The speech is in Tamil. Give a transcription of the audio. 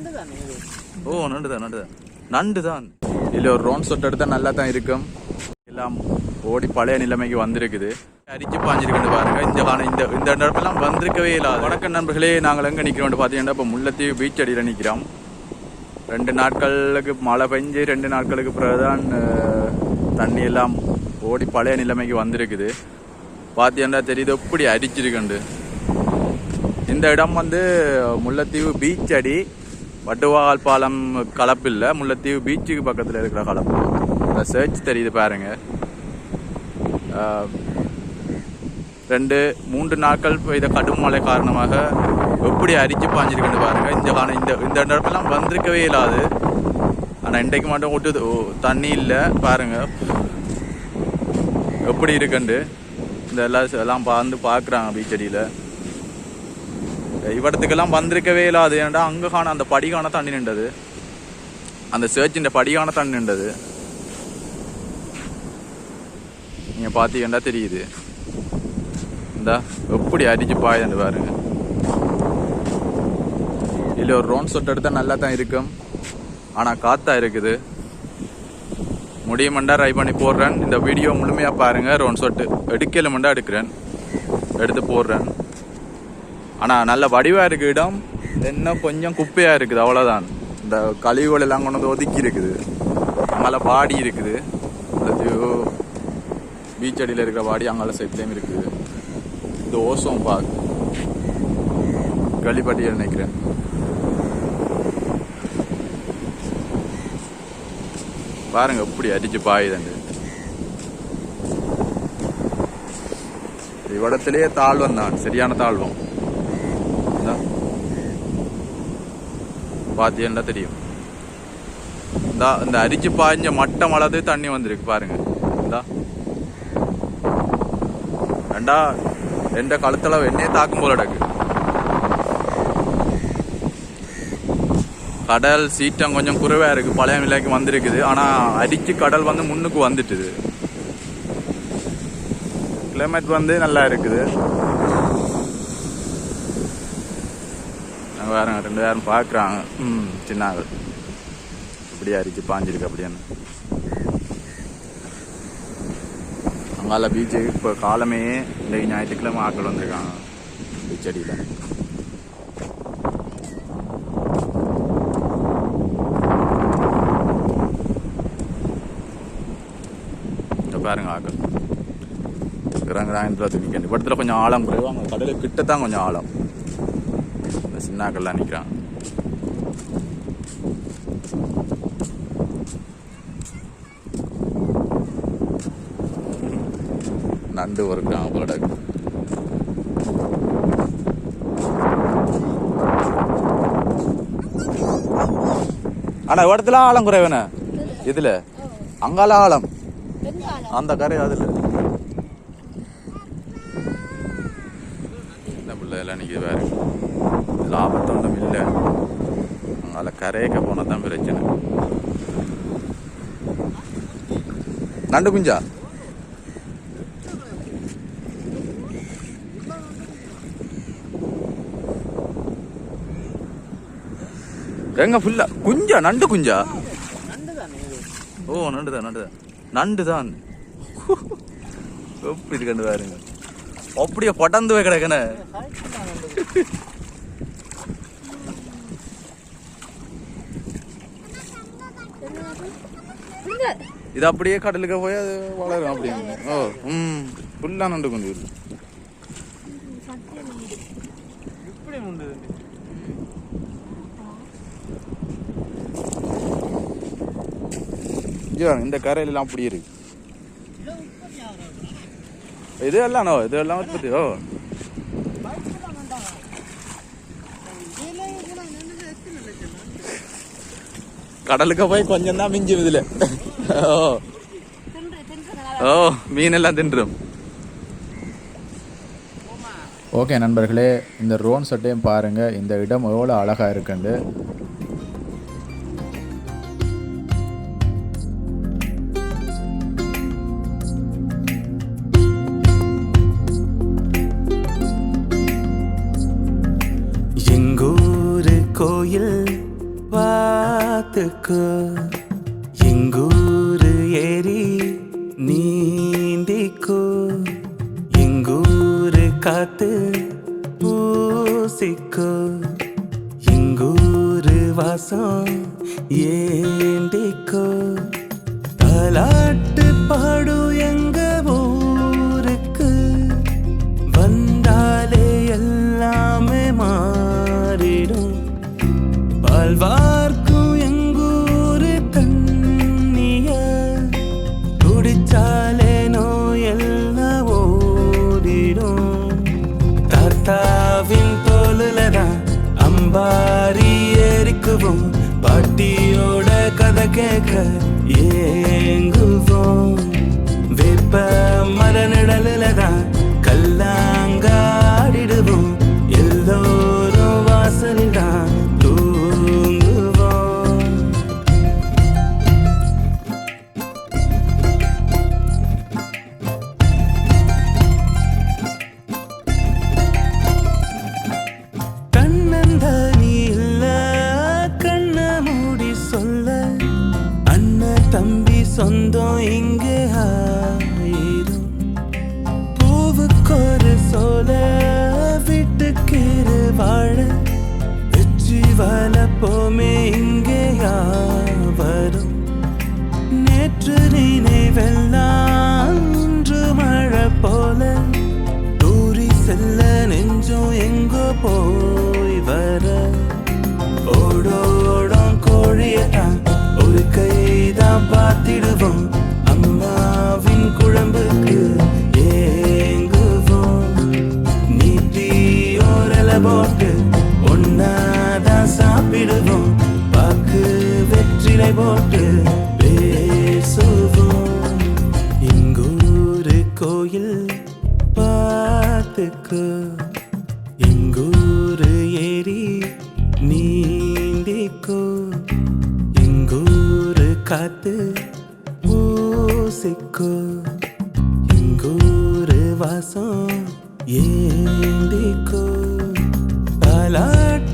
ஓ நண்டு தான் நண்டு தான் நண்டு தான் இதில் ஒரு ரோன் சொட்டு எடுத்தால் நல்லா தான் இருக்கும். எல்லாம் ஓடி பழைய நிலைமைக்கு வந்திருக்குது. அரிச்சு பாஞ்சிருக்குன்னு பாருங்க. இந்த காலம் இந்த இந்த இடப்பெல்லாம் வந்திருக்கவே இல்லை. வணக்க நண்பர்களே நாங்கள் எங்கே நிற்கிறோம்னு பார்த்தீங்கன்னா இப்போ முல்லைத்தீவு பீச் அடியில் நிற்கிறோம் ரெண்டு நாட்களுக்கு மழை பெஞ்சு ரெண்டு நாட்களுக்கு பிறகுதான் தண்ணி எல்லாம் ஓடி பழைய நிலைமைக்கு வந்திருக்குது. பார்த்தீங்கன்னா தெரியுது எப்படி அரிச்சிருக்குண்டு இந்த இடம் வந்து முல்லைத்தீவு பீச் அடி. வட்டுவால் பாலம் கலப்பு இல்லை முல்லைத்தீவு பீச்சுக்கு பக்கத்தில் இருக்கிற கலப்பு. இந்த சர்ச் தெரியுது பாருங்க. ரெண்டு மூன்று நாட்கள் பெய்த கடும் மழை காரணமாக எப்படி அரிச்சு பாஞ்சிருக்குன்னு பாருங்க. இந்த காண இந்த இந்த இடப்பெல்லாம் வந்திருக்கவே இல்லாது. ஆனால் இன்றைக்கு மட்டும் ஒட்டு ஓ, தண்ணி இல்லை. பாருங்க. எப்படி இருக்குண்டு இந்த எல்லாம் எல்லாம் வந்து பார்க்குறாங்க பீச்சடியில் இவடத்துக்கெல்லாம் வந்திருக்கவே இல்லாது. ஏன்டா அங்கே காண அந்த படிகான தண்ணி நின்றது. அந்த சேர்ச்சின் படிகான தண்ணி நின்றது. நீங்கள் பார்த்தீங்கன்னா தெரியுது. இந்த எப்படி அடிச்சு பாயுதுன்னு பாருங்க. இல்லை ஒரு ரோன் சொட்டு எடுத்தால் நல்லா தான் இருக்கும். ஆனால் காத்தா இருக்குது. முடியுமெண்டா ட்ரை பண்ணி போடுறேன். இந்த வீடியோ முழுமையாக பாருங்க ரோன் சொட்டு எடுக்கலுமெண்டா எடுக்கிறேன். எடுத்து போடுறேன். ஆனால் நல்ல வடிவாக இருக்கு இடம் என்ன கொஞ்சம் குப்பையாக இருக்குது அவ்வளோதான் இந்த கழிவுகள் எல்லாம் கொண்டு வந்து ஒதுக்கி இருக்குது. மலை பாடி இருக்குது. பீச் அடியில் இருக்கிற வாடி அங்கால சைட்லேயும் இருக்குது. இது ஓசோம் பார்க் களிப்பட்டியில் நினைக்கிறேன். பாருங்க எப்படி அடிச்சு பாயுதுண்டு இவ்விடத்திலேயே தாழ்வம் தான் சரியான தாழ்வம். பார்த்தீங்கன்னா தெரியும்? இந்த இந்த அரிச்சு பாய்ஞ்ச மட்டம் அளவு தண்ணி வந்திருக்கு பாருங்க. இந்தா. ரெண்டா எந்த கழுத்தளவு என்னையே தாக்கும் போல கிடக்கு. கடல் சீற்றம் கொஞ்சம் குறைவாக இருக்குது பழைய நிலைக்கு வந்திருக்குது. ஆனால் அடித்து கடல் வந்து முன்னுக்கு வந்துட்டுது. கிளைமேட் வந்து நல்லா இருக்குது. அங்க வேறங்க ரெண்டு பேரும் பார்க்குறாங்க. ம் சின்னாங்க இப்படியே அரிச்சு பாஞ்சிருக்கு அப்படின்னு. அங்கால பீச்சு இப்போ காலமே இந்த ஞாயிற்றுக்கிழமை ஆக்கள் வந்திருக்காங்க பீச் அடியில் பாருங்க ஆக்கள் இருக்கிறாங்க நிற்கிறேன் இடத்துல கொஞ்சம் ஆழம் குறைவு. அங்கே கடலுக்கு கிட்ட தான் கொஞ்சம் ஆழம். இந்த சின்னாக்கள்லாம் நிற்கிறான் நண்டு ஒரு கிராம இருக்கு. ஆனா இடத்துல ஆழம் குறைவன இதுல அங்கால ஆழம்? அந்த கரை அதுல. இந்த பிள்ளை எல்லாம் நிற்கிது வேறு. இதில் ஆபத்து ஒன்றும் இல்லை. அதில் கரையக்க போனால் தான் பிரச்சனை. நண்டு குஞ்சா? எங்க ஃபுல்லா குஞ்சா? நண்டு குஞ்சா? ஓ நண்டு தான் நண்டுதான். நண்டு தான் எப்படி கண்டு பாருங்க. அப்படியே படந்து போய் கிடக்கன இது அப்படியே கடலுக்கு போய் அது வளரும் அப்படியே ஓ ம். ஃபுல்லா நண்டு குஞ்சு. இருக்கு இந்த கரையில எல்லாம் அப்படி இருக்கு. இது எல்லாம் நோ இது எல்லாம் உற்பத்தி ஓ கடலுக்கு போய் கொஞ்சம் தான் மிஞ்சும் இதுல ஓ ஓ மீன் எல்லாம் தின்றும் ஓகே நண்பர்களே இந்த ரோன் சட்டையும் பாருங்க இந்த இடம் எவ்வளோ அழகா இருக்குண்டு பார்த்துக்கோ எங்கூரு ஏரி நீந்திக்கோ. எங்கூரு காத்து பூசிக்கோ. எங்கூரு வாசம் ஏந்திக்கோ. தலாட்டு பாடு அம்பாரி ஏறிக்குவோம். பாட்டியோட கதை கேட்க ஏங்குவோம். வெப்ப மர நிழலுல தான் ও கோயில் பார்த்துக்கு. எங்கூரு ஏரி நீந்திக்கோ. எங்கூரு காத்து பூசிக்கோ. எங்கூரு வாசம் ஏந்திக்கோ. பலாட்